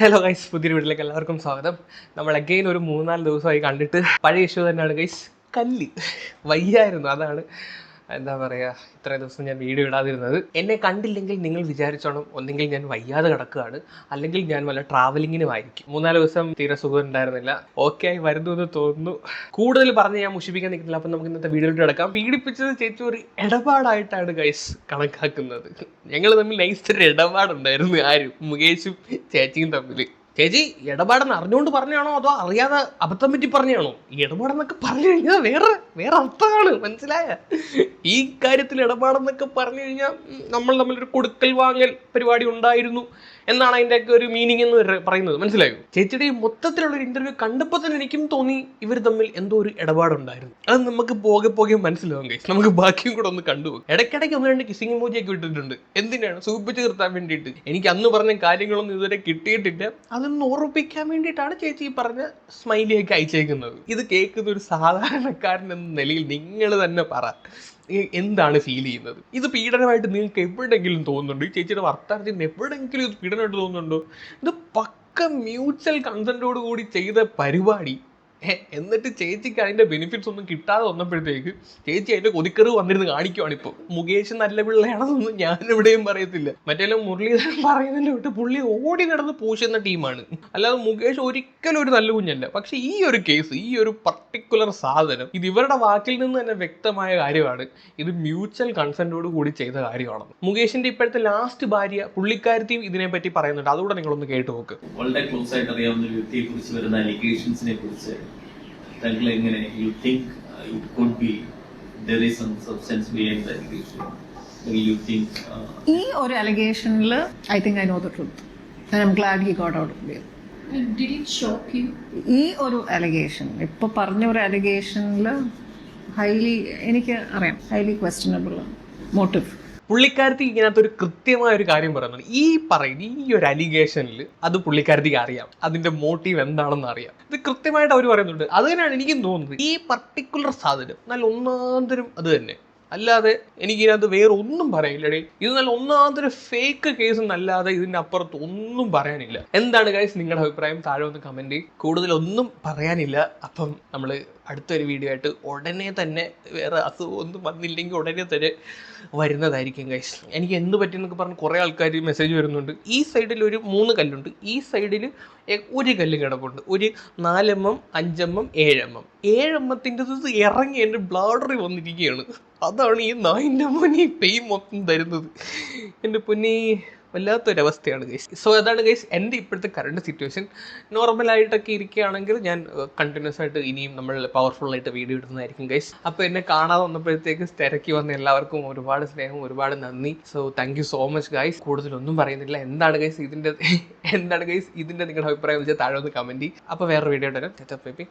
Hello guys പുതിയ വീട്ടിലേക്ക് എല്ലാവർക്കും സ്വാഗതം. നമ്മൾ അഗെയിൻ ഒരു മൂന്നാൽ ദിവസമായി കണ്ടിട്ട് പഴയ ഇഷ്യൂ തന്നെയാണ് ഗൈസ് കല്ല്. വയ്യായിരുന്നു അതാണ്. എന്താ പറയുക ഇത്രയും ദിവസം ഞാൻ വീഡിയോ ഇടാതിരുന്നത്. എന്നെ കണ്ടില്ലെങ്കിൽ നിങ്ങൾ വിചാരിച്ചോണം ഒന്നെങ്കിൽ ഞാൻ വയ്യാതെ കിടക്കുകയാണ് അല്ലെങ്കിൽ ഞാൻ വല്ല ട്രാവലിങ്ങിനുമായിരിക്കും മൂന്നാൽ ദിവസം തീരെ സുഖം ഉണ്ടായിരുന്നില്ല. ഓക്കെ ആയി വരുന്നു എന്ന് തോന്നുന്നു. കൂടുതൽ പറഞ്ഞ് ഞാൻ മുഷിപ്പിക്കാൻ നിൽക്കുന്നില്ല. അപ്പം നമുക്ക് ഇന്നത്തെ വീഡിയോ കിടക്കാം. പീഡിപ്പിച്ചത് ചേച്ചി ഒരു ഇടപാടായിട്ടാണ് ഗൈസ് കണക്കാക്കുന്നത്. ഞങ്ങൾ തമ്മിൽ നൈസ് ഒരു ഇടപാടുണ്ടായിരുന്നു ആരും മുകേഷും ചേച്ചിയും തമ്മിൽ ചേച്ചി ഇടപാടെന്ന് അറിഞ്ഞുകൊണ്ട് പറഞ്ഞാണോ അതോ അറിയാതെ അബദ്ധം പറ്റി പറഞ്ഞാണോ? ഇടപാടെന്നൊക്കെ പറഞ്ഞു കഴിഞ്ഞാൽ വേറെ വേറെ അർത്ഥമാണ് മനസ്സിലായ? ഈ കാര്യത്തിൽ ഇടപാടെന്നൊക്കെ പറഞ്ഞു കഴിഞ്ഞാൽ നമ്മൾ തമ്മിലൊരു കൊടുക്കൽ വാങ്ങൽ പരിപാടി ഉണ്ടായിരുന്നു എന്നാണ് അതിന്റെ ഒക്കെ ഒരു മീനിങ് എന്ന് പറയുന്നത്. മനസ്സിലായോ? ചേച്ചിയുടെ മൊത്തത്തിലുള്ള ഒരു ഇന്റർവ്യൂ കണ്ടപ്പോൾ തന്നെ എനിക്കും തോന്നി ഇവർ തമ്മിൽ എന്തോ ഒരു ഇടപാടുണ്ടായിരുന്നു. അത് നമുക്ക് പോകെ പോകെ മനസ്സിലാവും കൈസ് നമുക്ക് ബാക്കിയും കൂടെ ഒന്ന് കണ്ടുപോകും ഇടയ്ക്കിടയ്ക്ക് ഒന്ന് രണ്ട് കിസിംഗ് മോജിയൊക്കെ ഇട്ടിട്ടുണ്ട്. എന്തിനാണ്? സൂപ്പിച്ച് നിർത്താൻ വേണ്ടിയിട്ട്. എനിക്ക് അന്ന് പറഞ്ഞ കാര്യങ്ങളൊന്നും ഇതുവരെ കിട്ടിയിട്ടില്ല. അതൊന്ന് ഓർമ്മിപ്പിക്കാൻ വേണ്ടിയിട്ടാണ് ചേച്ചി ഈ പറഞ്ഞ സ്മൈലിയൊക്കെ അയച്ചേക്കുന്നത്. ഇത് കേൾക്കുന്ന ഒരു സാധാരണക്കാരൻ എന്ന നിലയിൽ നിങ്ങൾ തന്നെ പറ. എന്താണ് ഫീൽ ചെയ്യുന്നത്? ഇത് പീഡനമായിട്ട് നിങ്ങൾക്ക് എവിടെയെങ്കിലും തോന്നുന്നുണ്ടോ? ഈ ചേച്ചിയുടെ വർത്താനത്തിൽ നിന്ന് എവിടെയെങ്കിലും ഇത് പീഡനമായിട്ട് തോന്നുന്നുണ്ടോ? ഇത് പക്ക മ്യൂച്വൽ കൺസെന്റോട് കൂടി ചെയ്ത പരിപാടി എന്നിട്ട് ചേച്ചിക്ക് അതിന്റെ ബെനിഫിറ്റ്സ് ഒന്നും കിട്ടാതെ വന്നപ്പോഴത്തേക്ക് ചേച്ചി അതിന്റെ കൊതിക്കറിവ് വന്നിരുന്ന് കാണിക്കുവാണ് ഇപ്പോൾ മുകേഷ് നല്ല പിള്ളയാണെന്നൊന്നും ഞാൻ എവിടെയും പറയത്തില്ല. മറ്റേലും മുരളീധരൻ പറയുന്നതിന്റെ വിട്ട് പുള്ളി ഓടി നടന്ന് പൂശുന്ന ടീമാണ്. അല്ലാതെ മുകേഷ് ഒരിക്കലും ഒരു നല്ല കുഞ്ഞല്ല. പക്ഷെ ഈ ഒരു കേസ് ഈ ഒരു പർട്ടിക്കുലർ സാധനം ഇത് ഇവരുടെ വാക്കിൽ നിന്ന് തന്നെ വ്യക്തമായ കാര്യമാണ്. ഇത് മ്യൂച്വൽ കൺസെന്റോട് കൂടി ചെയ്ത കാര്യമാണ്. മുകേഷിന്റെ ഇപ്പോഴത്തെ ലാസ്റ്റ് ഭാര്യ പുള്ളിക്കാരത്തിയും ഇതിനെപ്പറ്റി പറയുന്നുണ്ട്. അതുകൂടെ നിങ്ങളൊന്ന് കേട്ടു നോക്ക്. വളരെ ക്ലോസ് ആയിട്ട് അറിയാവുന്ന ഒരു വ്യക്തിയെ കുറിച്ച് വരുന്ന അലിഗേഷൻസിനെ കുറിച്ച്. താങ്കൾ എങ്ങനെ you think it could be there is some substance behind the allegation you think ഈ ഒരു അലിഗേഷനിൽ I think I know the truth I'm glad he got out of you? ഈ ഒരു അലിഗേഷൻ ഇപ്പൊ പറഞ്ഞ ഒരു അലിഗേഷനിൽ ഹൈലി എനിക്ക് അറിയാം ഹൈലി ക്വസ്റ്റനബിൾ മോട്ടീവ് പുള്ളിക്കാരത്തി ഇതിനകത്ത് ഒരു കൃത്യമായ ഒരു കാര്യം പറയുന്നത് ഈ പറയുന്ന ഈ ഒരു അലിഗേഷനിൽ അത് പുള്ളിക്കാരത്തിക്ക് അറിയാം. അതിന്റെ മോട്ടീവ് എന്താണെന്ന് അറിയാം. ഇത് കൃത്യമായിട്ട് അവർ പറയുന്നുണ്ട്. അത് തന്നെയാണ് എനിക്കും തോന്നുന്നത്. ഈ പർട്ടിക്കുലർ സാധനം നല്ല ഒന്നാന്തരം അത് തന്നെ. അല്ലാതെ എനിക്ക് ഇതിനകത്ത് വേറെ ഒന്നും പറയാനില്ലടേ ഇത് നല്ല ഒന്നാന്തരം ഫേക്ക് കേസ് എന്നല്ലാതെ ഇതിന്റെ അപ്പുറത്ത് ഒന്നും പറയാനില്ല. എന്താണ് ഗൈസ് നിങ്ങളുടെ അഭിപ്രായം? താഴെ ഒന്ന് കമന്റ് കൂടുതലൊന്നും പറയാനില്ല. അപ്പം നമ്മൾ അടുത്തൊരു വീഡിയോ ആയിട്ട് ഉടനെ തന്നെ വേറെ അസുഖം ഒന്നും വന്നില്ലെങ്കിൽ ഉടനെ തന്നെ വരുന്നതായിരിക്കും കൈസ് എനിക്ക് എന്ത് പറ്റിയെന്നൊക്കെ പറഞ്ഞ് കുറേ ആൾക്കാർ മെസ്സേജ് വരുന്നുണ്ട്. ഈ സൈഡിൽ ഒരു മൂന്ന് കല്ലുണ്ട്. ഈ സൈഡിൽ ഒരു കല്ല് കിടപ്പുണ്ട്. ഒരു നാലെമ്മം അഞ്ചെമ്മം ഏഴെമ്മം ഏഴെമ്മത്തിന്റെ ഇറങ്ങി എന്റെ ബ്ലാഡറി വന്നിരിക്കുകയാണ്. അതാണ് ഈ നായിന്റെ മോനി പെയിൻ മൊത്തം തരുന്നത്. എന്റെ പൊന്നി. വല്ലാത്തൊരവസ്ഥയാണ് ഗൈസ് സോ അതാണ് ഗൈസ് എന്റെ ഇപ്പോഴത്തെ കറണ്ട് സിറ്റുവേഷൻ നോർമലായിട്ടൊക്കെ ഇരിക്കുകയാണെങ്കിൽ ഞാൻ കണ്ടിന്യൂസ് ആയിട്ട് ഇനിയും നമ്മൾ പവർഫുൾ ആയിട്ട് വീഡിയോ ഇടുന്നതായിരിക്കും ഗൈസ് അപ്പോൾ എന്നെ കാണാതെ വന്നപ്പോഴത്തേക്ക് തിരക്കി വന്ന എല്ലാവർക്കും ഒരുപാട് സ്നേഹം ഒരുപാട് നന്ദി. So thank so much guys കൂടുതലൊന്നും പറയുന്നില്ല. എന്താണ് ഗൈസ് ഇതിന്റെ എന്താണ് ഗൈസ് ഇതിന്റെ നിങ്ങളുടെ അഭിപ്രായം വെച്ചാൽ താഴെ ഒന്ന് കമന്റ് അപ്പോൾ വേറെ വീഡിയോ ഇടാം ബേബി